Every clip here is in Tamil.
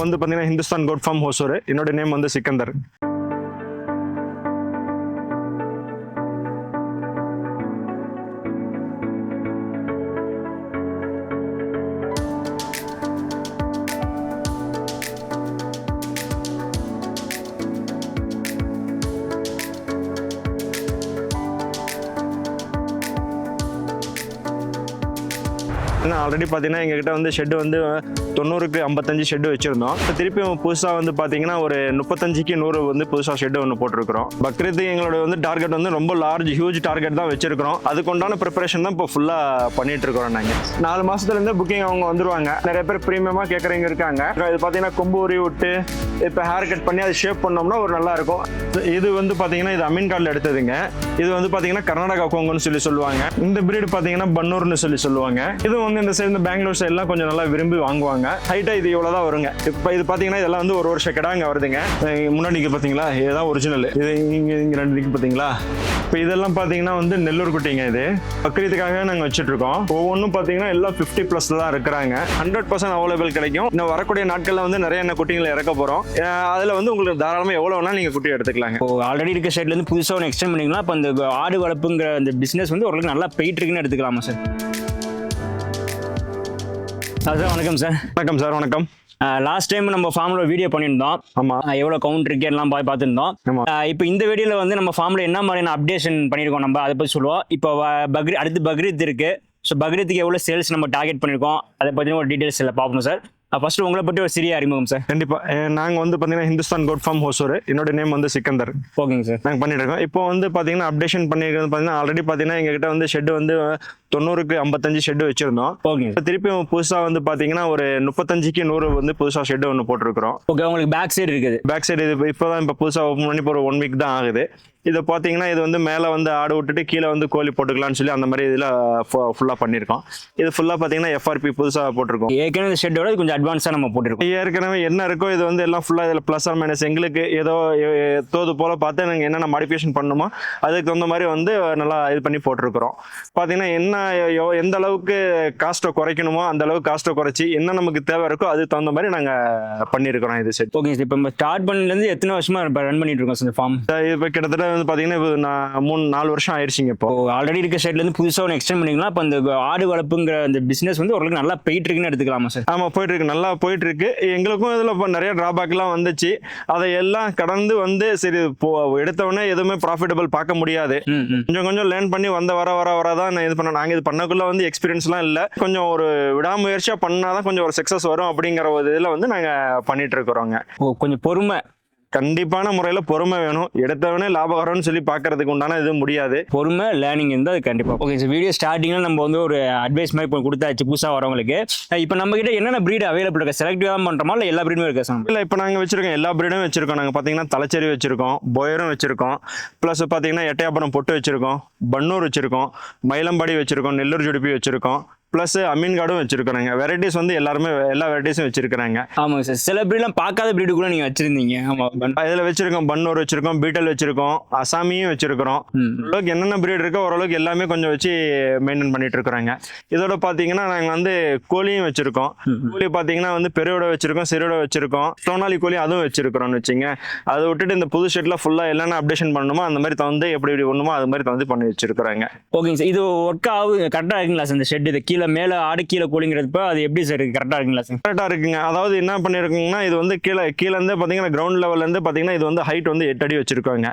நேம் வந்து பார்த்தீங்கன்னா ஹிந்துஸ்தான் கோட் ஃபார்ம் ஹோசூர் என்னோட நேம் வந்து சிக்கந்தர். முன்னாடி பார்த்தீங்கன்னா எங்ககிட்ட வந்து ஷெட் வந்து தொண்ணூறுக்கு ஐம்பத்தஞ்சு ஷெட் வச்சுருந்தோம். இப்போ திருப்பியும் புதுசாக வந்து பார்த்தீங்கன்னா ஒரு முப்பத்தஞ்சுக்கு நூறு வந்து புதுசாக ஷெட் ஒன்று போட்டிருக்கிறோம். பக்ரீத்து எங்களோட வந்து டார்கெட் வந்து ரொம்ப லார்ஜ் ஹியூஜ் டார்கெட் தான் வச்சிருக்கிறோம். அதுக்குண்டான ப்ரிப்பரேஷன் தான் இப்போ ஃபுல்லாக பண்ணிட்டு இருக்கிறோம் நாங்கள் நாலு மாதத்துலேருந்து புக்கிங் அவங்க வந்துருவாங்க. நிறைய பேர் ப்ரீமியமாக கேட்குறவங்க இருக்காங்க. இது பார்த்தீங்கன்னா கொம்பு உரி விட்டு இப்போ ஹேர் கட் பண்ணி அதை ஷேப் பண்ணோம்னா ஒரு நல்லா இருக்கும். இது வந்து பார்த்தீங்கன்னா இது அமீன் கார்டில் எடுத்ததுங்க. இது வந்து பார்த்தீங்கன்னா கர்நாடகா கோங்குன்னு சொல்லி சொல்லுவாங்க. இந்த பிரீடு பார்த்தீங்கன்னா பன்னூர்னு சொல்லி சொல்லுவாங்க. இது வந்து இந்த சைடு இருந்து பெங்களூர் சைட்லாம் கொஞ்சம் நல்லா விரும்பி வாங்குவாங்க. ஹைட்டாக இது இவ்வளோ தான் வருங்க. இப்போ இது பார்த்தீங்கன்னா இதெல்லாம் வந்து ஒரு வருஷம் கிடா இங்கே வருதுங்க. முன்னாடிக்கு முன்னாடி பார்த்தீங்களா இதுதான் ஒரிஜினல் இது இங்கே இங்கே ரெண்டு இருக்கு பார்த்தீங்களா இப்போ இதெல்லாம் பார்த்தீங்கன்னா வந்து நெல்லூர் குட்டிங்க இது. பக்ரீத்துக்காக நாங்கள் வச்சுட்ருக்கோம் ஒவ்வொன்றும் பார்த்தீங்கன்னா எல்லாம் ஃபிஃப்டி ப்ளஸ் தான் இருக்கிறாங்க. ஹண்ட்ரட் பர்சன்ட் அவைலபிள் கிடைக்கும். இன்னும் வரக்கூடிய நாட்களில் வந்து நிறைய என்ன குட்டிங்களை இறக்க போகிறோம் அதில் வந்து உங்களுக்கு தாராளமாக எவ்வளோ வேணால் நீங்கள் குட்டி எடுத்துக்கலாங்க. இப்போ ஆல்ரெடி இருக்க ஷெட்லேருந்து புதுசாக ஒன்று எக்ஸ்டெண்ட் பண்ணிங்கன்னா இப்போ அந்த ஆடு வளர்ப்புங்கிற அந்த பிஸ்னஸ் வந்து ஓரளவுக்கு நல்லா போயிட்டு இருக்குன்னு எடுத்துக்கலாமா சார் சார் வணக்கம் சார். வணக்கம் சார் வணக்கம். லாஸ்ட் டைம் நம்ம ஃபார்மில் வீடியோ பண்ணியிருந்தோம். ஆஹ் எவ்வளோ கவுண்ட் இருக்கு எல்லாம் போய் பார்த்துருந்தோம். ஆமா. இப்போ இந்த வீடியோவில் வந்து நம்ம ஃபார்மில் என்ன மாதிரியான அப்டேஷன் பண்ணியிருக்கோம் நம்ம அதை பற்றி சொல்லுவோம். இப்போ வ- பக்ரீ அடுத்து பக்ரீத் இருக்கு. ஸோ பக்ரீத்துக்கு எவ்வளோ சேல்ஸ் நம்ம டார்கெட் பண்ணியிருக்கோம்? அதை பற்றின ஒரு டீட்டெயில்ஸ் எல்லாம் பார்ப்போம் சார். ஃபர்ஸ்ட் உங்களை பற்றி ஒரு சிறிய அறிமுகம் சார் கண்டிப்பாக நாங்கள் வந்து பார்த்தீங்கன்னா ஹிந்துஸ்தான் கோட் ஃபார்ம் ஹோசூர் என்னோட நேம் வந்து சிக்கந்தர். ஓகேங்க சார் நாங்கள் பண்ணிட்டு இருக்கோம். இப்போ வந்து பார்த்தீங்கன்னா அப்டேஷன் பண்ணியிருக்கிறது பார்த்தீங்கன்னா ஆல்ரெடி பார்த்தீங்கன்னா எங்ககிட்ட வந்து ஷெட் வந்து தொண்ணூறுக்கு ஐம்பத்தஞ்சு ஷெட் வச்சிருந்தோம். ஓகேங்க இப்போ திருப்பியும் புதுசாக வந்து பார்த்தீங்கன்னா ஒரு முப்பத்தஞ்சுக்கு நூறு வந்து புதுசாக ஷெட் ஒன்று போட்டிருக்கிறோம். ஓகே உங்களுக்கு பேக் சைடு இருக்குது. பேக் சைடு இது இப்போ தான் இப்போ புதுசாக ஓப்பன் பண்ணி இப்போ ஒரு ஒன் வீக் தான் ஆகுது. இதை பார்த்தீங்கன்னா இது வந்து மேலே வந்து ஆடு விட்டுட்டு கீழே வந்து கோழி போட்டுக்கலாம்னு சொல்லி அந்த மாதிரி இதில் ஃபுல்லாக பண்ணியிருக்கோம் இது ஃபுல்லாக பார்த்தீங்கன்னா எஃப்ஆர்பி புதுசாக போட்டிருக்கோம். ஏற்கனவே இந்த ஷெட்டோட கொஞ்சம் அட்வான்ஸாக நம்ம போட்டிருக்கோம். ஏற்கனவே என்ன இருக்கோ இது வந்து எல்லாம் ஃபுல்லாக இதில் ப்ளஸ் ஆர் மைனஸ் எங்களுக்கு ஏதோ தோது போல் பார்த்து நாங்கள் என்னென்ன மாடிஃபிகேஷன் பண்ணணுமோ அதுக்கு தகுந்த மாதிரி வந்து நல்லா இது பண்ணி போட்டிருக்கிறோம். பார்த்தீங்கன்னா என்ன எந்த அளவுக்கு காஸ்ட்டை குறைக்கணுமோ அந்த அளவுக்கு காஸ்ட்டை குறைச்சி என்ன நமக்கு தேவை இருக்கோ அதுக்கு தகுந்த மாதிரி நாங்கள் பண்ணியிருக்கிறோம் இது செட் ஓகே சார் இப்போ ஸ்டார்ட் பண்ணலேருந்து எத்தனை வருஷமா ரன் பண்ணிட்டு இருக்கோம் சார் ஃபார்ம் இப்போ கிட்டத்தட்ட வந்து பார்த்தீங்கன்னா இப்போ நான் மூணு நாலு வருஷம் ஆயிடுச்சிங்க இப்போ. ஆல்ரெடி இருக்க ஷெட்ல இருந்து புதுசாக ஒன்று எக்ஸ்டெண்ட் பண்ணிக்கலாம் இப்போ அந்த ஆடு வளர்ப்புங்கிற அந்த பிஸ்னஸ் வந்து ஓரளவுக்கு நல்லா போயிட்டு இருக்குன்னு எடுத்துக்கலாமா சார் ஆமாம் போயிட்டு இருக்கு நல்லா போயிட்டு இருக்கு எங்களுக்கும் இதில் இப்போ நிறைய டிராபேக்லாம் வந்துச்சு. அதை எல்லாம் கடந்து வந்து சரி எடுத்தவொடனே எதுவுமே ப்ராஃபிட்டபிள் பார்க்க முடியாது. கொஞ்சம் கொஞ்சம் லேர்ன் பண்ணி வந்த வர வர வர தான் நான் இது பண்ண நாங்கள் இது பண்ணக்குள்ள வந்து எக்ஸ்பீரியன்ஸ்லாம் இல்லை. கொஞ்சம் ஒரு விடாமுயற்சியாக பண்ணால் தான் கொஞ்சம் ஒரு சக்ஸஸ் வரும் அப்படிங்கிற ஒரு இதில் வந்து நாங்கள் பண்ணிட்டு இருக்கிறோங்க. கொஞ்சம் பொறுமை. கண்டிப்பான முறையில் பொறுமை வேணும். எடுத்தவனே லாபகரம்னு சொல்லி பார்க்கறதுக்கு உண்டான இது முடியாது. பொறுமை லேர்னிங் இருந்தால் அது கண்டிப்பாக ஓகே சார் வீடியோ ஸ்டார்டிங்கில் நம்ம வந்து ஒரு அட்வைஸ் மாதிரி இப்போ கொடுத்தாச்சு புதுசாக வரவங்களுக்கு. இப்போ நம்ம கிட்ட என்னென்ன ப்ரீட் அவைலபிள் இருக்கு? செலக்டிவாக தான் பண்ணுறோமா இல்லை எல்லா ப்ரீடுமே இருக்கா சார் இல்லை இப்போ நாங்கள் வச்சிருக்கோம். எல்லா பிரீடும் வச்சிருக்கோம். நாங்கள் பார்த்தீங்கன்னா தலைச்சேரி வச்சிருக்கோம் பொயரும் வச்சிருக்கோம். ப்ளஸ் பார்த்தீங்கன்னா எட்டயபுரம் பொட்டு வச்சிருக்கோம் பன்னூர் வச்சிருக்கோம் மயிலம்பாடி வச்சிருக்கோம் நெல்லூர் ஜுடிப்பி வச்சிருக்கோம். ப்ளஸ் அமீன் கார்டும் வச்சிருக்கோம் நாங்கள் வெரைட்டிஸ் வந்து எல்லாருமே எல்லா வெரைட்டிஸும் வச்சிருக்கிறாங்க. ஆமாங்க சார். சில ப்ரீட்லாம் பார்க்காத ப்ரீடு கூட நீங்கள் வச்சுருந்தீங்க. ஆமாம் இதில் வச்சிருக்கோம் பன்னூர் வச்சிருக்கோம் பீட்டல் வச்சிருக்கோம் அசாமியும் வச்சிருக்கிறோம். ஓரளவுக்கு என்னென்ன பிரீட் இருக்கோ ஓரளவுக்கு எல்லாமே கொஞ்சம் வச்சு மெயின்டைன் பண்ணிட்டு இருக்கிறாங்க. இதோட பார்த்தீங்கன்னா நாங்கள் வந்து கோழியும் வச்சிருக்கோம். கோழி பார்த்தீங்கன்னா வந்து பெருவிட வச்சிருக்கோம் சிறுவிட வச்சிருக்கோம். சோனாலி கோழி அதுவும் வச்சிருக்கிறோம்னு வச்சுங்க. அதை விட்டுட்டு இந்த புது ஷெட்டில் ஃபுல்லாக என்னென்ன அப்டேஷன் பண்ணணுமோ அந்த மாதிரி தந்து எப்படி எப்படி ஒண்ணுமோ அது மாதிரி தந்து பண்ணி வச்சிருக்கிறாங்க. ஓகேங்க சார் இது ஒர்க் ஆகுது. கரெக்டாக இருக்குங்களா சார் இந்த ஷெட் இது கீழே மேலே ஆடு கீழே கோழிங்கிறப்ப அது எப்படி சார் கரெக்டாக இருக்குங்களா சார் கரெக்டாக இருக்குங்க. அதாவது என்ன பண்ணியிருக்குங்கன்னா இது வந்து கீழே கீழேருந்து பார்த்தீங்கன்னா கிரவுண்ட் லெவல்லேருந்து பார்த்தீங்கன்னா இது வந்து ஹைட் வந்து எட்டு அடி வச்சிருக்காங்க.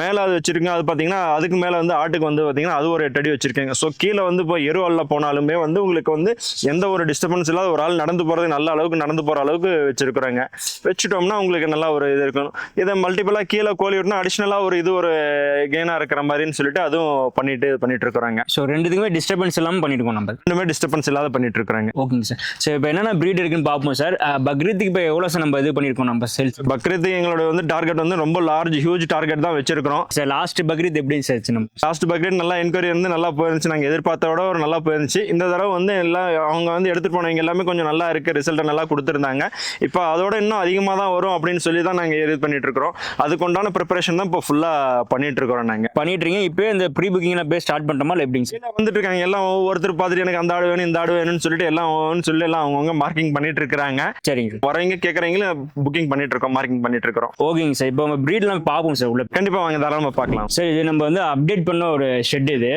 மேலே அது வச்சிருக்கோங்க அது பார்த்தீங்கன்னா அதுக்கு மேலே வந்து ஆட்டுக்கு வந்து பார்த்தீங்கன்னா அது ஒரு எட்டு அடி வச்சிருக்காங்க. ஸோ கீழே வந்து இப்போ எருவல்ல போனாலுமே வந்து உங்களுக்கு வந்து எந்த ஒரு டிஸ்டர்பன்ஸ் இல்லாத ஒரு ஆள் நடந்து போகிறது நல்ல அளவுக்கு நடந்து போகிற அளவுக்கு வச்சிருக்கிறாங்க. வச்சுட்டோம்னா உங்களுக்கு நல்லா ஒரு இது இருக்கும். இதை மல்டிபிளாக கீழே கோழி விட்டுனா அடிஷ்னலாக ஒரு இது ஒரு கெயினாக இருக்கிற மாதிரின்னு சொல்லிட்டு அதுவும் பண்ணிட்டு பண்ணிட்டு இருக்கிறாங்க. ஸோ ரெண்டுத்துக்குமே டிஸ்டர்பன்ஸ் இல்லாமல் பண்ணிருக்கோம் நம்ம. ரெண்டுமே டிஸ்டர்பன்ஸ் இல்லாத பண்ணிட்டு இருக்கிறாங்க ஓகேங்க சார் சரி இப்போ என்னென்ன ப்ரீட் இருக்குன்னு பார்ப்போம் சார் பக்ரீத்துக்கு இப்போ எவ்வளோ சார் நம்ம இது பண்ணியிருக்கோம் நம்ம சேல்ஸ் பக்ரீத் எங்களோட வந்து டார்கெட் வந்து ரொம்ப லார்ஜ் ஹியூஜ் டார்கெட் தான் வச்சிருக்கிறோம். சார் லாஸ்ட் பக்ரீத் எப்படி சார் நம்ம? லாஸ்ட் பக்கெட் நல்லா என்கொயரி வந்து நல்லா போயிருந்துச்சு. நாங்கள் எதிர்பார்த்த விட ஒரு நல்லா போயிருந்துச்சு. இந்த தடவை வந்து எல்லாம் அவங்க வந்து எடுத்துகிட்டு போனவங்க எல்லாமே கொஞ்சம் நல்லா இருக்கு. ரிசல்ட்டை நல்லா கொடுத்துருந்தாங்க. இப்போ அதோட இன்னும் அதிகமாக தான் வரும் அப்படின்னு சொல்லி தான் நாங்கள் இது பண்ணிட்டு இருக்கிறோம் அதுக்குண்டான ப்ரிப்பரேஷன் தான் இப்போ ஃபுல்லாக பண்ணிட்டு இருக்கிறோம் நாங்கள் பண்ணிட்டு இருக்கீங்க இப்போ இந்த ப்ரீ புக்கிங்ல போய் ஸ்டார்ட் பண்ணிட்டோமா இல்லை எப்படிங்க சார் வந்துட்டு இருக்காங்க எல்லாம் ஒவ்வொருத்தர் பார்த்துட்டு எனக்கு அந்த ஆடு வேணும் இந்த ஆடு வேணும்னு சொல்லிட்டு எல்லாம் ஒவ்வொன்னு சொல்லி எல்லாம் அவங்கவுங்க மார்க்கிங் பண்ணிட்டு இருக்காங்க சரிங்க. சார் வரவங்க கேட்குறவங்களும் புக்கிங் பண்ணிட்டு இருக்கோம் மார்க்கிங் பண்ணிட்டு இருக்கிறோம் ஓகேங்க சார் இப்போ நம்ம ப்ரீட்லாம் பார்ப்போம் சார் உள்ள. கண்டிப்பா வாங்க தாராளமா பார்க்கலாம். சார் இது நம்ம வந்து அப்டேட் பண்ண ஒரு ஷெட் இது.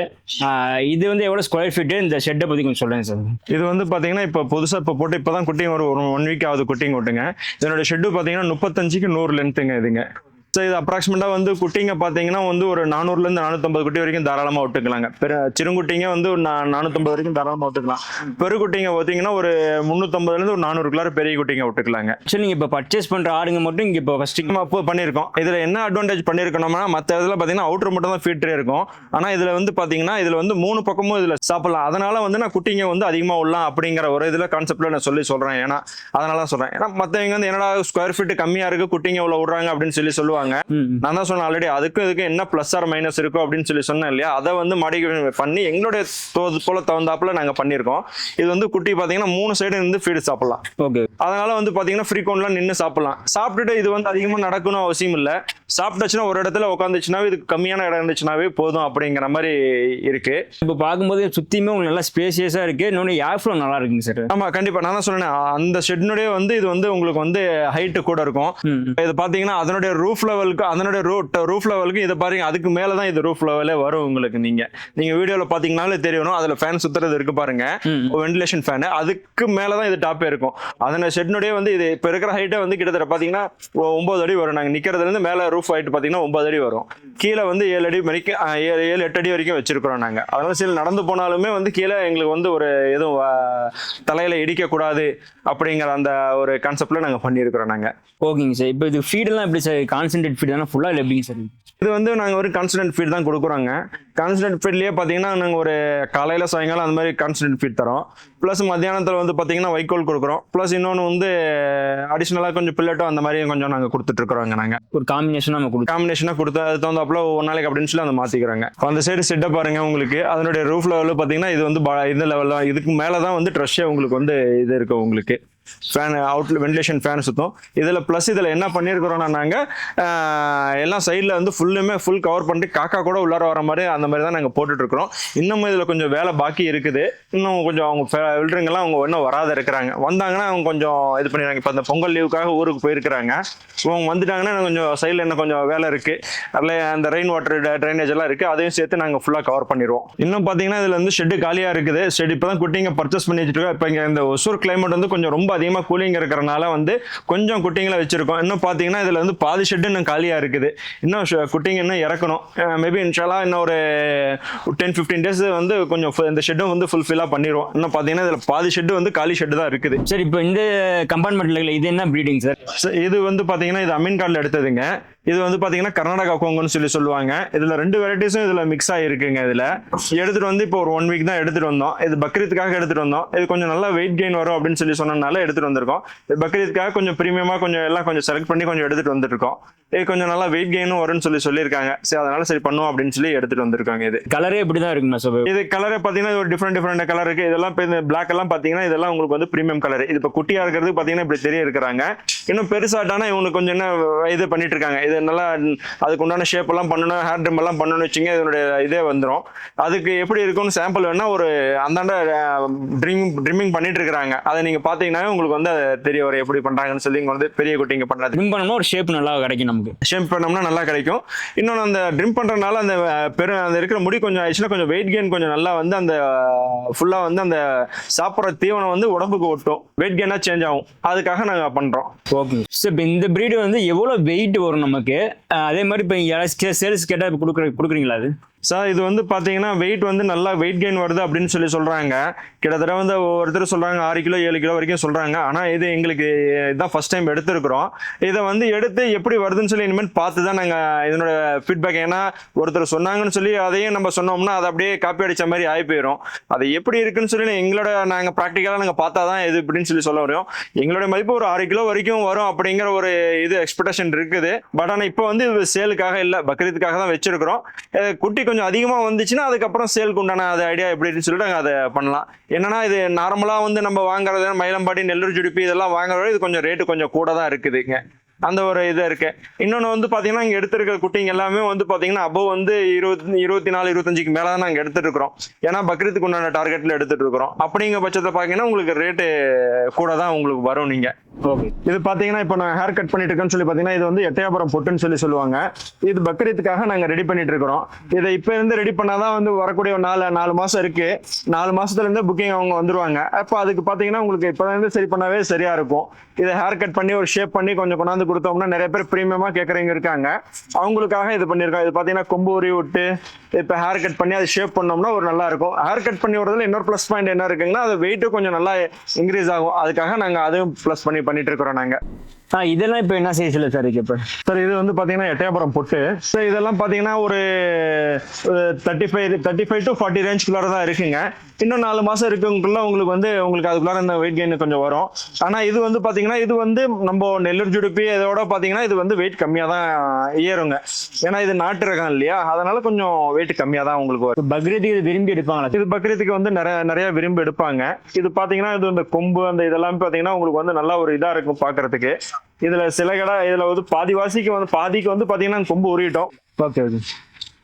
இது வந்து எவ்வளோ ஸ்கொயர் ஃபீட்டு இந்த ஷெட்டை பற்றி கொஞ்சம் சொல்லுங்கள் சார். இது வந்து பாத்தீங்கன்னா இப்போ புதுசா இப்போ போட்டு இப்பதான் குட்டிங் ஒரு ஒன் வீக் ஆகுது குட்டிங் விட்டுங்க இதனோட ஷெட்டு பாத்தீங்கன்னா முப்பத்தஞ்சுக்கு நூறு லென்த்துங்க இதுங்க. ஸோ இது அப்ராக்சிமேட்டாக வந்து குட்டிங்க பார்த்தீங்கன்னா வந்து ஒரு நானூறுலேருந்து நானூற்றம்பது குட்டி வரைக்கும் தாராளமாக விட்டுக்கலாங்க. பெரு சிறுங்குட்டிங்க வந்து ஒரு நானூற்றம்பது வரைக்கும் தாராளமாக விட்டுக்கலாம். பெருக்குட்டிங்க பார்த்தீங்கன்னா ஒரு முந்நூற்றம்பதுலேருந்து ஒரு நானூறுக்குள்ளார பெரிய குட்டிங்க விட்டுக்கலாங்க. ஆக்சுவலி நீங்கள் இப்போ பர்ச்சேஸ் பண்ணுற ஆடுங்க மட்டும் இங்கே இப்போ ஃபஸ்ட்டு நம்ம அப்போ பண்ணியிருக்கோம். இதில் என்ன அட்வான்டேஜ் பண்ணியிருக்கோம்னா மற்ற இதில் பார்த்தீங்கன்னா அவுட்டர் மட்டும் தான் ஃபீட்டரே இருக்கும். ஆனால் இதில் வந்து பார்த்தீங்கன்னா இதில் வந்து மூணு பக்கமும் இதில் சாப்பிடலாம். அதனால வந்து நான் குட்டிங்க வந்து அதிகமாக விடலாம் அப்படிங்கிற ஒரு இதில் கான்செப்டில் நான் சொல்லி சொல்கிறேன் ஏன்னா அதனால தான் சொல்கிறேன் ஏன்னா மற்றவங்க வந்து என்னடா ஸ்கொயர் ஃபீட் கம்மியாக இருக்குது குட்டிங்க இவ்வளோ விடுறாங்க அப்படின்னு சொல்லி சொல்லுவாங்க. நான் தான் சொன்னேன் ஆல்ரெடி அதுக்கும் இதுக்கு என்ன ப்ளஸ் ஆர் மைனஸ் இருக்கும் அப்படின்னு சொல்லி சொன்னேன் இல்லையா? அதை வந்து மாடிஃபை பண்ணி எங்களுடைய தோது போல தகுந்தாப்புல நாங்கள் பண்ணியிருக்கோம். இது வந்து குட்டி பார்த்தீங்கன்னா மூணு சைடு இருந்து ஃபீடு சாப்பிடலாம். ஓகே. அதனால வந்து பாத்தீங்கன்னா ஃப்ரீக்வெண்ட்லாம் நின்று சாப்பிடலாம். சாப்பிட்டுட்டு இது வந்து அதிகமாக நடக்கணும் அவசியம் இல்லை. சாப்பிட்டுச்சுன்னா ஒரு இடத்துல உட்காந்துச்சுனாவே இதுக்கு கம்மியான இடம் இருந்துச்சுனாவே போதும் அப்படிங்கிற மாதிரி இருக்கு. இப்போ பார்க்கும்போது சுற்றியுமே உங்களுக்கு நல்லா ஸ்பேசியஸாக இருக்குது இன்னொன்று ஏர் ஃப்ளோ நல்லா இருக்குங்க சார் ஆமா கண்டிப்பா. நான் தான் சொன்னேன். அந்த ஷெட்னுடைய வந்து இது வந்து உங்களுக்கு வந்து ஹைட்டு கூட இருக்கும். இது பாத்தீங்கன்னா அதனுடைய ரூஃப் லெவலுக்கு அதனுடைய ரூட் ரூஃப் லெவலுக்கு இதை பாருங்க அதுக்கு மேல தான் இது ரூஃப் லெவலே வரும் உங்களுக்கு நீங்க. நீங்க வீடியோல பாத்தீங்கன்னாலே தெரியணும் அதுல ஃபேன் சுத்துறது இருக்கு பாருங்க. வென்டிலேஷன் ஃபேன் அதுக்கு மேல தான் இது டாப்பே இருக்கும். அதன ஷெட்னுடைய வந்து இது இப்போ இருக்கிற ஹைட்டே வந்து கிட்டத்தட்ட பாத்தீங்கன்னா ஒ- ஒன்பது அடி வரும். நாங்க நிக்கிறதுல இருந்து மேல ரூஃப் ஹைட் பாத்தீங்கன்னா ஒன்பது அடி வரும். கீழே வந்து ஏழு அடி வரைக்கும் ஏழு ஏழு எட்டு அடி வரைக்கும் வச்சிருக்கிறோம் நாங்க. அதனால சரி நடந்து போனாலுமே வந்து கீழே எங்களுக்கு வந்து ஒரு எதுவும் தலையில இடிக்க கூடாது அப்படிங்கிற அந்த ஒரு கான்செப்ட்ல நாங்க பண்ணியிருக்கிறோம் நாங்க. ஓகேங்க சார். இப்போ இது ஃபீடெல்லாம் எப்படி சார்? கான்சன்ட்ரேட் ஃபீட் தானே? ஃபுல்லாக எப்படிங்க சார்? இது வந்து நாங்கள் ஒரு கான்ஸ்டன்ட் ஃபீட் தான் கொடுக்குறோங்க. கான்ஸ்டன்ட் ஃபீட்லேயே பார்த்தீங்கன்னா நாங்கள் ஒரு காலையில் சாயங்காலம் அந்த மாதிரி கான்ஸ்டன்ட் ஃபீட் தரோம். ப்ளஸ் மத்தியானத்தில் வந்து பார்த்தீங்கன்னா வைக்கோல் கொடுக்குறோம். ப்ளஸ் இன்னொன்று வந்து அடிஷ்னலாக கொஞ்சம் பில்லட்டும் அந்த மாதிரியும் கொஞ்சம் நாங்கள் கொடுத்துட்ருக்குறோங்க நாங்கள் ஒரு காம்பினேஷன் நம்ம கொடுத்து காம்பினேஷனாக கொடுத்து அது தகுந்தாப்புல ஒரு நாளைக்கு அப்படின்னு சொல்லி அதை மாற்றிக்கிறாங்க அந்த சைடு செட்டை பாருங்க உங்களுக்கு. அதனுடைய ரூஃப் லெவலில் பார்த்தீங்கன்னா இது வந்து இந்த லெவலில் இதுக்கு மேலே தான் வந்து ட்ரெஷ்ஷே உங்களுக்கு வந்து இது இருக்கும் உங்களுக்கு. ஃபேன் அவுட்ல வென்டிலேஷன் ஃபேன் சுத்தம். இதில் ப்ளஸ் இதில் என்ன பண்ணியிருக்கிறோன்னா நாங்கள் எல்லாம் சைடில் வந்து ஃபுல்லுமே ஃபுல் கவர் பண்ணிட்டு காக்கா கூட உள்ளார வர மாதிரி அந்த மாதிரி தான் நாங்கள் போட்டுட்ருக்குறோம் இன்னமும் இதில் கொஞ்சம் வேலை பாக்கி இருக்குது. இன்னும் கொஞ்சம் அவங்க வில்டருங்கெல்லாம் அவங்க இன்னும் வராத இருக்கிறாங்க. வந்தாங்கன்னா அவங்க கொஞ்சம் இது பண்ணிடுறாங்க. இப்போ அந்த பொங்கல் லீவுக்காக ஊருக்கு போயிருக்கிறாங்க. அவங்க வந்துட்டாங்கன்னா கொஞ்சம் சைடில் இன்னும் கொஞ்சம் வேலை இருக்குது அதில் அந்த ரெயின் வாட்டர் ட்ரைனேஜ் எல்லாம் இருக்குது அதையும் சேர்த்து நாங்கள் ஃபுல்லாக கவர் பண்ணிடுவோம். இன்னும் பார்த்தீங்கன்னா இதில் வந்து ஷெட்டு காலியாக இருக்குது. ஷெட் இப்போ தான் குட்டிங்க பர்ச்சேஸ் பண்ணி வச்சுருக்கோம் இப்போ இங்கே இந்த ஒசூர் கிளைமேட் வந்து கொஞ்சம் ரொம்ப அதிகமாக கூலிங் இருக்கிறனால வந்து கொஞ்சம் குட்டிங்களை வச்சிருக்கோம். இன்னும் பார்த்தீங்கன்னா இதில் வந்து பாதி ஷெட்டு இன்னும் காலியாக இருக்குது. இன்னும் குட்டிங்க இன்னும் இறக்கணும். மேபி இன்ஷாலா இன்னும் ஒரு டென் ஃபிஃப்டீன் டேஸ் வந்து கொஞ்சம் இந்த ஷெட்டும் வந்து ஃபுல்ஃபில்லாக பண்ணிடுவோம் இன்னும் பார்த்தீங்கன்னா இதில் பாதி ஷெட்டு வந்து காலி ஷெட்டு தான் இருக்குது. சார் இப்போ இந்த கம்பார்ட்மெண்ட்ல இது என்ன ப்ரீடிங் சார் இது வந்து பாத்தீங்கன்னா இது அமீன் கார்டில் எடுத்ததுங்க. இது வந்து பாத்தீங்கன்னா கர்நாடகா கோங்குன்னு சொல்லி சொல்லுவாங்க. இதுல ரெண்டு வெரைட்டிஸும் இதுல மிக்ஸ் ஆகிருக்குங்க இதுல. எடுத்துட்டு வந்து இப்போ ஒரு ஒன் வீக் தான் எடுத்துட்டு வந்தோம். இது பக்ரீத்துக்காக எடுத்துட்டு வந்தோம். இது கொஞ்சம் நல்லா வெயிட் கெயின் வரும் அப்படின்னு சொல்லி சொன்னனால எடுத்துட்டு வந்திருக்கோம். இது பக்ரீத்துக்காக கொஞ்சம் ப்ரீமியமா கொஞ்சம் எல்லாம் கொஞ்சம் செலக்ட் பண்ணி கொஞ்சம் எடுத்துட்டு வந்துருக்கோம் இது கொஞ்சம் நல்லா வெயிட் கெயினும் வரும்னு சொல்லி சொல்லியிருக்காங்க. சரி அதனால சரி பண்ணுவோம் அப்படின்னு சொல்லி எடுத்துட்டு வந்திருக்காங்க இது. கலரே இப்படி தான் இருக்குண்ணா சார்? இது கலரே பார்த்தீங்கன்னா இது ஒரு டிஃப்ரெண்ட் டிஃப்ரெண்ட் கலர் இருக்கு. இதெல்லாம் இப்போ பிளாக் எல்லாம் பார்த்தீங்கன்னா இதெல்லாம் உங்களுக்கு வந்து ப்ரீமியம் கலர் இது இப்போ குட்டியா இருக்கிறது பார்த்தீங்கன்னா இப்படி தெரிய இருக்கிறாங்க. இன்னும் பெருசாட்டானா இவங்களுக்கு கொஞ்சம் என்ன இது பண்ணிட்டு இருக்காங்க. இது நல்லா அதுக்கு உண்டான ஷேப் எல்லாம் பண்ணணும் ஹேர் ட்ரிம் எல்லாம் பண்ணணும்னு வச்சுங்க இதனுடைய இதே வந்துடும் அதுக்கு எப்படி இருக்கும்னு சாம்பிள் வேணா ஒரு அந்தாண்ட ட்ரிம் ட்ரிம்மிங் பண்ணிட்டு இருக்காங்க அதை நீங்க பார்த்தீங்கன்னா உங்களுக்கு வந்து தெரிய வரும் எப்படி பண்றாங்கன்னு சொல்லி இங்க வந்து பெரிய குட்டிங்க பண்றது ட்ரிம் பண்ணோம்னா ஒரு ஷேப் நல்லா கிடைக்கும் நமக்கு. ஷேப் பண்ணோம்னா நல்லா கிடைக்கும். இன்னொன்று அந்த ட்ரிம் பண்ணுறதுனால அந்த அஹ், பெரு அந்த இருக்கிற முடி கொஞ்சம் ஆயிடுச்சுன்னா கொஞ்சம் வெயிட் கெயின் கொஞ்சம் நல்லா வந்து அந்த ஃபுல்லாக வந்து அந்த சாப்பிட்ற தீவனம் வந்து உடம்புக்கு ஒட்டும். வெயிட் கெயினாக சேஞ்ச் ஆகும். அதுக்காக நாங்கள் பண்ணுறோம் ஓகே சார் இப்போ இந்த ப்ரீடு வந்து எவ்வளோ வெயிட் வரும் நமக்கு? ஓகே. அதே மாதிரி இப்போ யாராச்சும் சேல்ஸ் கேட்டால் இப்போ கொடுக்குற கொடுக்குறீங்களா அது? சார் இது வந்து பார்த்தீங்கன்னா வெயிட் வந்து நல்லா வெயிட் கெயின் வருது அப்படின்னு சொல்லி சொல்கிறாங்க கிட்டத்தட்ட வந்து ஒவ்வொருத்தர் சொல்கிறாங்க ஆறு கிலோ ஏழு கிலோ வரைக்கும் சொல்கிறாங்க ஆனால் இது எங்களுக்கு இதுதான் ஃபஸ்ட் டைம் எடுத்துருக்குறோம். இதை வந்து எடுத்து எப்படி வருதுன்னு சொல்லி இனிமேல் பார்த்து தான் நாங்கள் இதனோட ஃபீட்பேக் ஏன்னா ஒருத்தர் சொன்னாங்கன்னு சொல்லி அதையும் நம்ம சொன்னோம்னா அது அப்படியே காப்பி அடித்த மாதிரி ஆகி போயிடும் அது எப்படி இருக்குன்னு சொல்லி எங்களோட நாங்கள் ப்ராக்டிக்கலாக நாங்கள் பார்த்தா தான் இது இப்படின்னு சொல்லி சொல்ல வரோம் எங்களோட மதிப்பு ஒரு ஆறு கிலோ வரைக்கும் வரும் அப்படிங்கிற ஒரு இது எக்ஸ்பெக்டேஷன் இருக்குது. பட் ஆனால் இப்போ வந்து இது சேலுக்காக இல்லை பக்ரீத்துக்காக தான் வச்சிருக்கிறோம். குட்டி கொஞ்சம் அதிகமாக வந்துச்சுன்னா அதுக்கப்புறம் சேலுக்கு உண்டான அது ஐடியா எப்படின்னு சொல்லிட்டு நாங்கள் அதை பண்ணலாம். என்னன்னா இது நார்மலாக வந்து நம்ம வாங்குறது மயிலம்பாடி நெல்லூர் ஜுடிப்பி இதெல்லாம் வாங்குறத இது கொஞ்சம் ரேட்டு கொஞ்சம் கூட தான் இருக்குதுங்க. அந்த ஒரு இதாக இருக்குது இன்னொன்று வந்து பார்த்தீங்கன்னா இங்கே எடுத்திருக்கிற குட்டிங்க எல்லாமே வந்து பார்த்தீங்கன்னா அபோவ் வந்து இருபத்தி இருபத்தி நாலு இருபத்தஞ்சுக்கு மேலே தான் நாங்கள் எடுத்துட்டு இருக்கிறோம் ஏன்னா பக்ரீத்துக்கு உண்டான டார்கெட்டில் எடுத்துட்டு இருக்கிறோம் அப்படிங்கிற பட்சத்தில் பார்த்தீங்கன்னா உங்களுக்கு ரேட்டு கூட தான் உங்களுக்கு வரும் நீங்கள் ஓகே இது பார்த்தீங்கன்னா இப்போ நான் ஹேர் கட் பண்ணிட்டு இருக்கேன்னு சொல்லி பார்த்தீங்கன்னா இது வந்து எட்டயாபுரம் பொட்டுன்னு சொல்லி சொல்லுவாங்க. இது பக்ரீத்துக்காக நாங்கள் ரெடி பண்ணிட்டு இருக்கிறோம் இதை இப்போ இருந்து ரெடி பண்ணாதான் வந்து வரக்கூடிய ஒரு நாலு நாலு மாதம் இருக்குது நாலு மாதத்துலேருந்து புக்கிங் அவங்க வந்துருவாங்க. அப்போ அதுக்கு பார்த்தீங்கன்னா உங்களுக்கு இப்போ இருந்து சரி பண்ணாவே சரியாக இருக்கும். இதை ஹேர் கட் பண்ணி ஒரு ஷேப் பண்ணி கொஞ்சம் கொண்டாந்து கொடுத்தோம்னா நிறைய பேர் ப்ரீமியமாக கேட்குறவங்க இருக்காங்க. அவங்களுக்காக இது பண்ணியிருக்கோம். இது பார்த்தீங்கன்னா கொம்பு உரி விட்டு இப்போ ஹேர் கட் பண்ணி அதை ஷேப் பண்ணோம்னா ஒரு நல்லா இருக்கும். ஹேர் கட் பண்ணி விடுறதுல இன்னொரு ப்ளஸ் பாயிண்ட் என்ன இருக்குங்கன்னா அது வெயிட்டும் கொஞ்சம் நல்லா இன்க்ரீஸ் ஆகும். அதுக்காக நாங்கள் அதுவும் ப்ளஸ் பண்ணி பண்ணிட்டு இருக்கிறோம் நாங்கள் இதெல்லாம் இப்போ என்ன சைஸில் சார் இருக்கு இப்போ? சார் இது வந்து பார்த்தீங்கன்னா எட்டயபுரம் பொட்டு. சார் இதெல்லாம் பார்த்தீங்கன்னா ஒரு thirty five thirty five to forty ரேஞ்சுக்குள்ளார தான் இருக்குங்க. இன்னும் நாலு மாதம் இருக்குங்குள்ள உங்களுக்கு வந்து உங்களுக்கு அதுக்குள்ளார இந்த வெயிட் கெயின் கொஞ்சம் வரும். ஆனால் இது வந்து பார்த்தீங்கன்னா இது வந்து நம்ம நெல்லூர் ஜுடுப்பி இதோட பார்த்தீங்கன்னா இது வந்து வெயிட் கம்மியாக தான் ஏறுங்க. ஏன்னா இது நாட்டு ரகம் இல்லையா? அதனால கொஞ்சம் வெயிட் கம்மியாக தான் உங்களுக்கு வரும். பக்ரீத்துக்கு இது விரும்பி எடுப்பாங்களா இது பக்ரீத்துக்கு வந்து நிறைய நிறைய விரும்பி எடுப்பாங்க. இது பாத்தீங்கன்னா இது இந்த கொம்பு அந்த இதெல்லாம் பாத்தீங்கன்னா உங்களுக்கு வந்து நல்லா ஒரு இதா இருக்கும் பாக்குறதுக்கு. இதுல சில கடை இதுல வந்து பாதிவாசிக்கு வந்து பாதிக்கு வந்து பாத்தீங்கன்னா கொம்பு உருவிட்டோம் ஓகே ஓகே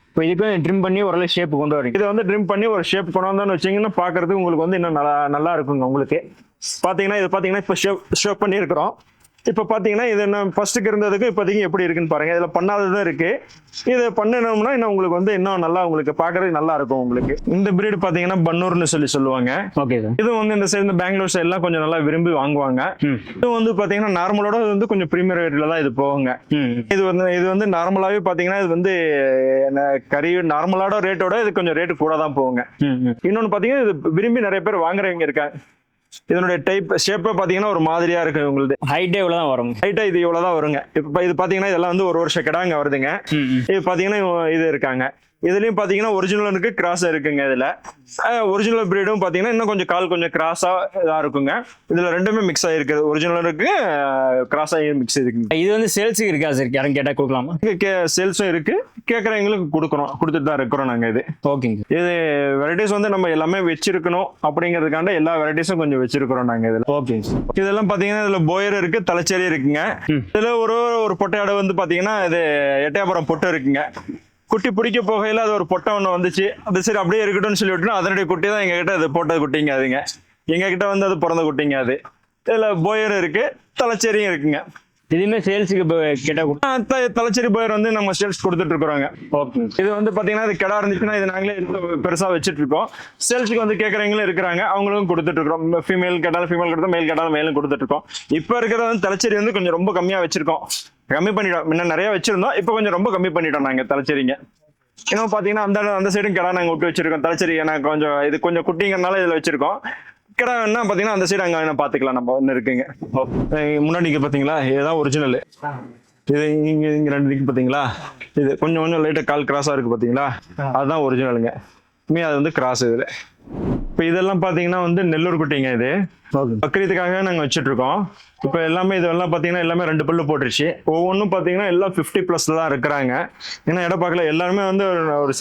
இப்போ இதுக்கு ட்ரிம் பண்ணி ஓரளவு ஷேப் கொண்டு வரீங்க. இதை வந்து ட்ரிம் பண்ணி ஒரு ஷேப் கொண்டு வந்தோம்னு வச்சீங்கன்னா பாக்குறதுக்கு உங்களுக்கு வந்து இன்னும் நல்லா நல்லா இருக்குங்க உங்களுக்கு. பாத்தீங்கன்னா இது பாத்தீங்கன்னா இப்போ ஷேப் ஷேப் பண்ணி இருக்கிறோம் இப்போ பாத்தீங்கன்னா இது என்ன ஃபர்ஸ்ட்டுக்கு இருந்ததுக்கு இப்போதைக்கு எப்படி இருக்குன்னு பாருங்க. இதுல பண்ணாததும் இருக்கு. இது பண்ணணும்னா இன்னும் உங்களுக்கு வந்து இன்னும் நல்லா உங்களுக்கு பாக்குறதுக்கு நல்லா இருக்கும் உங்களுக்கு. இந்த பிரீடு பாத்தீங்கன்னா பன்னூர்னு சொல்லி சொல்லுவாங்க. ஓகே இது வந்து இந்த சைடு இந்த பெங்களூர் சைட்லாம் கொஞ்சம் நல்லா விரும்பி வாங்குவாங்க. இது வந்து பாத்தீங்கன்னா நார்மலோட இது வந்து கொஞ்சம் ப்ரீமியர் ரேட்ல தான் இது போகுங்க. ம் இது வந்து இது வந்து நார்மலாவே பாத்தீங்கன்னா இது வந்து என்ன, கறி நார்மலோட ரேட்டோட இது கொஞ்சம் ரேட்டு கூட தான் ம். இன்னொன்னு பாத்தீங்கன்னா இது விரும்பி நிறைய பேர் வாங்குறவங்க இருக்காங்க. இதனுடைய டைப் ஷேப்பே பாத்தீங்கன்னா ஒரு மாதிரியா இருக்கு உங்களுது ஹைட்டே இவ்வளோ தான் வரும். ஹைட்டா இது இவ்வளவுதான் வருங்க. இப்ப இது பாத்தீங்கன்னா இதெல்லாம் வந்து ஒரு வருஷம் கிடாங்க வருதுங்க. இது பாத்தீங்கன்னா இவ- இது இருக்காங்க. இதுலயும் பாத்தீங்கன்னா ஒரிஜினல் இருக்கு கிராஸ் இருக்குங்க இதுல. ஒரிஜினல் பிரீடும் பாத்தீங்கன்னா இன்னும் கொஞ்சம் கால் கொஞ்சம் கிராஸா இதா இருக்குங்க. இதுல ரெண்டுமே மிக்ஸ் ஆயிருக்கு. ஒரிஜினல் இருக்கு கிராஸ் ஆகி மிக்ஸ் இருக்குங்க இது வந்து சேல்ஸுக்கு இருக்கா சார் யாரும் கேட்டால் கொடுக்கலாமா? சேல்ஸும் இருக்கு. கேட்கறவங்களுக்கு கொடுக்குறோம். கொடுத்துட்டு தான் இருக்கிறோம் நாங்க இது. ஓகேங்க இது வெரைட்டிஸ் வந்து நம்ம எல்லாமே வச்சிருக்கணும் அப்படிங்கிறதுக்காண்ட எல்லா வெரைட்டிஸும் கொஞ்சம் வச்சிருக்கிறோம் நாங்க இதுல. ஓகேங்க சார் இதெல்லாம் பாத்தீங்கன்னா இதுல போயர் இருக்கு தலைச்சேரி இருக்குங்க. இதுல ஒரு ஒரு பொட்டையாடு வந்து பாத்தீங்கன்னா இது எட்டயபுரம் பொட்டை இருக்குங்க. குட்டி பிடிக்க போகையில அது ஒரு பொட்டை ஒண்ணு வந்துச்சு. அது சரி அப்படியே இருக்கட்டும்னு சொல்லி விட்டுனா அதனுடைய குட்டி தான் எங்க கிட்ட அது போட்டது குட்டிங்க அதுங்க. எங்க கிட்ட வந்து அது பிறந்த குட்டிங்க அது. இதுல போயர் இருக்கு தலைச்சேரியும் இருக்குங்க. இதுவுமே சேல்ஸுக்கு இப்போ கேட்டால் தலைச்சேரி போயர் வந்து நம்ம சேல்ஸ் கொடுத்துட்டு இருக்கிறோங்க. ஓகேங்க இது வந்து பாத்தீங்கன்னா இது கிடா இருந்துச்சுன்னா இது நாங்களே எடுத்து பெருசா வச்சுட்டு இருக்கோம். சேல்ஸுக்கு வந்து கேட்கறவங்களும் இருக்கிறாங்க. அவங்களும் கொடுத்துட்டு இருக்கோம் ஃபீமேல் கேட்டாலும் ஃபீமேல் கொடுத்தோம் மேல் கேட்டாலும் மேலும் கொடுத்துட்டு இருக்கோம். இப்போ இருக்கிறது வந்து தலைச்சேரி வந்து கொஞ்சம் ரொம்ப கம்மியா வச்சிருக்கோம். கம்மி பண்ணிட்டோம். முன்ன நிறைய வச்சிருந்தோம். இப்போ கொஞ்சம் ரொம்ப கம்மி பண்ணிட்டோம் நாங்க தலைச்சேரிங்க இன்னும் பாத்தீங்கன்னா அந்த அந்த சைடும் கிடா நாங்க விட்டு வச்சிருக்கோம். தலைச்சேரி ஏன்னா கொஞ்சம் இது கொஞ்சம் குட்டிங்கனால இதுல வச்சிருக்கோம். கிடா என்ன பாத்தீங்கன்னா அந்த சைடு அங்க வேணா பாத்துக்கலாம். நம்ம ஒன்று இருக்குங்க. முன்னாடி இங்க பாத்தீங்களா? இதுதான் ஒரிஜினல் இது இங்க இங்க ரெண்டு இருக்கு பாத்தீங்களா? இது கொஞ்சம் கொஞ்சம் லைட்டா கால் கிராஸா இருக்கு பாத்தீங்களா? அதுதான் ஒரிஜினலுங்க மீ அது வந்து கிராஸ் இதுல. இப்போ இதெல்லாம் பாத்தீங்கன்னா வந்து நெல்லூர் குட்டிங்க இது. பக்ரீத்துக்காக நாங்க வச்சுட்டு இருக்கோம் இப்போ எல்லாமே இதெல்லாம் பாத்தீங்கன்னா எல்லாமே ரெண்டு பல்லு போட்டுருச்சு. ஒவ்வொன்றும் பாத்தீங்கன்னா எல்லாம் ஃபிஃப்டி ப்ளஸ்ல தான் இருக்கிறாங்க. ஏன்னா இடம் பார்க்கல எல்லாருமே வந்து ஒரு-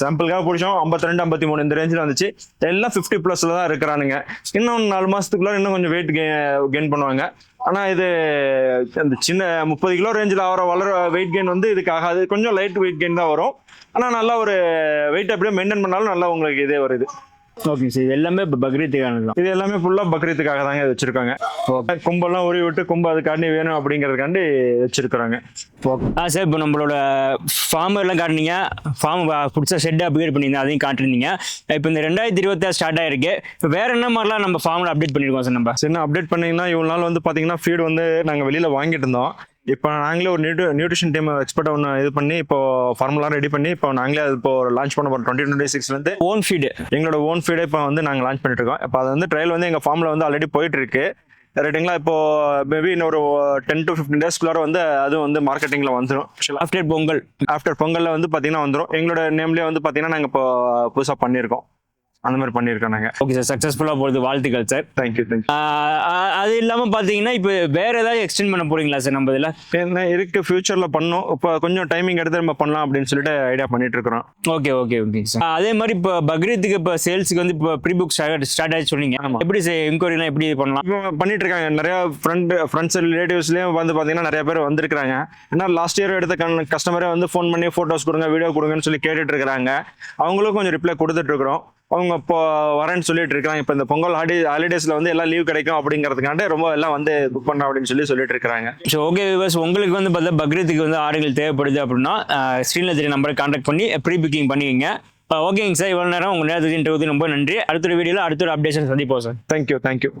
சாம்பிளுக்காக பிடிச்சோம் ஐம்பத்தி ரெண்டு ஐம்பத்தி மூணு இந்த ரேஞ்சில் வந்துச்சு. எல்லாம் ஃபிஃப்டி ப்ளஸ்ல தான் இருக்கிறானுங்க. இன்னும் நாலு மாசத்துக்குள்ள இன்னும் கொஞ்சம் வெயிட் கெயின் பண்ணுவாங்க. ஆனா இது அந்த சின்ன முப்பது கிலோ ரேஞ்சில் ஆகிற வளர வெயிட் கெயின் வந்து இதுக்கு ஆகாது. கொஞ்சம் லைட் வெயிட் கெயின் தான் வரும். ஆனா நல்லா ஒரு வெயிட் அப்படியே மெயின்டைன் பண்ணாலும் நல்லா உங்களுக்கு இதே வருது. ஓகேங்க சார் இது எல்லாமே இப்போ பக்ரீத்துக்கானது தான். இது எல்லாமே ஃபுல்லா பக்ரீத்துக்காக தாங்க வச்சிருக்காங்க. கும்பெல்லாம் உருவி விட்டு கும்பு அதுக்காண்டி வேணும் அப்படிங்கறதுக்காண்டி வச்சிருக்கிறாங்க. ஆ சார் இப்போ நம்மளோட ஃபார்ம் எல்லாம் காட்டுனீங்க. ஃபார்ம் புதுசாக ஷெட் அப்கிரேட் பண்ணியிருந்தேன் அதையும் காட்டிருந்தீங்க. இப்போ இந்த ரெண்டாயிரத்தி இருபத்தாறு ஸ்டார்ட் ஆயிருக்கு. இப்போ வேற என்ன மாதிரிலாம் நம்ம ஃபார்மில் அப்டேட் பண்ணியிருக்கோம் சார் நம்ம? சின்ன அப்டேட் பண்ணீங்கன்னா இவ்வளவு நாள் வந்து பாத்தீங்கன்னா ஃபீட் வந்து நாங்க வெளியில வாங்கிட்டு இருந்தோம். இப்போ நாங்களே ஒரு நியூட்ரி நியூட்ரிஷன் டீம் எக்ஸ்பர்ட் ஒன்று இது பண்ணி இப்போ ஃபார்முலாம் ரெடி பண்ணி இப்போ நாங்களே அது இப்போ லான்ச் பண்ண போறோம். டுவெண்ட்டி டுவெண்ட்டி சிக்ஸ்லேருந்து ஓன் ஃபீடு எங்களோட ஓன் ஃபீடை இப்போ வந்து நாங்கள் லான்ச் பண்ணிட்டு இருக்கோம் இப்போ அது வந்து ட்ரையல் வந்து எங்கள் ஃபார்மில் வந்து ஆல்ரெடி போயிட்டு இருக்கு ரைட்டுங்களா இப்போ மேபி இன்னொரு டென் டு ஃபிஃப்டின் டேஸ்க்குள்ளார வந்து அதுவும் வந்து மார்க்கெட்டிங்கில் வந்துடும் ஆஃப்டர் பொங்கல். ஆஃப்டர் பொங்கலில் வந்து பார்த்தீங்கன்னா வந்துடும் எங்களோட நேம்லேயே வந்து பார்த்தீங்கன்னா நாங்கள் இப்போ புதுசாக பண்ணியிருக்கோம். அந்த மாதிரி பண்ணியிருக்கோம் நாங்கள் ஓகே சார் சக்ஸஸ்ஃபுல்லாக போகிறது வாழ்த்துக்கள் சார் தேங்க்யூ தேங்க்யூ அது இல்லாமல் பார்த்தீங்கன்னா இப்போ வேற ஏதாவது எக்ஸ்டெண்ட் பண்ண போறீங்களா சார் நம்ம இதில்? என்ன இருக்கு ஃபியூச்சரில் பண்ணோம். இப்போ கொஞ்சம் டைமிங் எடுத்து நம்ம பண்ணலாம் அப்படின்னு சொல்லிட்டு ஐடியா பண்ணிட்டு இருக்கிறோம். ஓகே ஓகே ஓகே சார் அதே மாதிரி இப்போ பக்ரீத்துக்கு இப்போ சேல்ஸுக்கு வந்து இப்போ ப்ரீ புக் ஸ்டார்ட் ஆகி சொன்னீங்க. எப்படி என்கொயரிலாம் எப்படி பண்ணலாம்? இப்போ பண்ணிட்டு இருக்காங்க. நிறைய ஃப்ரெண்ட் ஃப்ரெண்ட்ஸ் ரிலேட்டிவ்ஸ்லேயும் வந்து பார்த்தீங்கன்னா நிறைய பேர் வந்திருக்காங்க ஏன்னா லாஸ்ட் இயர் எடுத்த கஸ்டமரே வந்து ஃபோன் பண்ணி ஃபோட்டோஸ் கொடுங்க வீடியோ கொடுங்கன்னு சொல்லி கேட்டுட்டு இருக்கிறாங்க. அவங்களும் கொஞ்சம் ரிப்ளை கொடுத்துட்டு இருக்கிறோம். அவங்க இப்போ வரேன்னு சொல்லிட்டு இருக்காங்க. இப்போ இந்த பொங்கல் ஹாலி ஹாலிடேஸ்ல வந்து எல்லாம் லீவ் கிடைக்கும் அப்படிங்கிறதுக்காண்டி ரொம்ப எல்லாம் வந்து புக் பண்ண அப்படின்னு சொல்லி சொல்லிட்டு இருக்காங்க. ஸோ ஓகே விவர்ஸ் உங்களுக்கு வந்து பார்த்தா பக்ரீத்துக்கு வந்து ஆடுகள் தேவைப்படுது அப்படின்னா ஸ்க்ரீனில் தெரிய நம்பரை கான்டாக்ட் பண்ணி ப்ரீ புக்கிங் பண்ணிக்கங்க ஓகேங்க சார் இவ்வளோ நேரம் உங்கள் நேரத்துக்கு ரொம்ப நன்றி. அடுத்த ஒரு வீடியோவில் அடுத்த ஒரு அப்டேஷன் சந்திப்போம் சார் தேங்க்யூ தேங்க்யூ